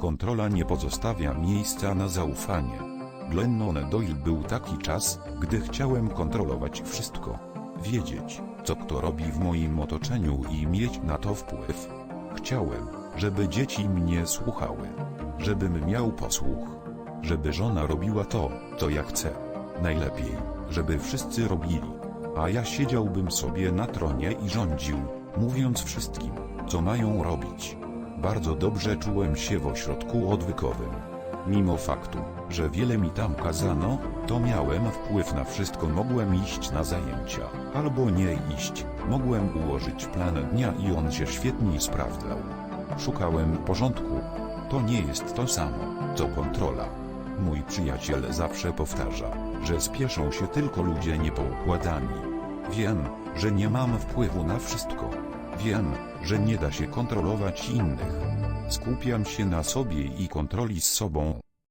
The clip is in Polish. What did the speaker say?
Kontrola nie pozostawia miejsca na zaufanie. Glennon Doyle był taki czas, gdy chciałem kontrolować wszystko. Wiedzieć, co kto robi w moim otoczeniu i mieć na to wpływ. Chciałem, żeby dzieci mnie słuchały. Żebym miał posłuch. Żeby żona robiła to, co ja chcę. Najlepiej, żeby wszyscy robili. A ja siedziałbym sobie na tronie i rządził, mówiąc wszystkim, co mają robić. Bardzo dobrze czułem się w ośrodku odwykowym. Mimo faktu, że wiele mi tam kazano, to miałem wpływ na wszystko. Mogłem iść na zajęcia, albo nie iść. Mogłem ułożyć plan dnia i on się świetnie sprawdzał. Szukałem porządku. To nie jest to samo, co kontrola. Mój przyjaciel zawsze powtarza, że spieszą się tylko ludzie niepoukładani. Wiem, że nie mam wpływu na wszystko. Wiem, że nie da się kontrolować innych. Skupiam się na sobie i kontroli z sobą,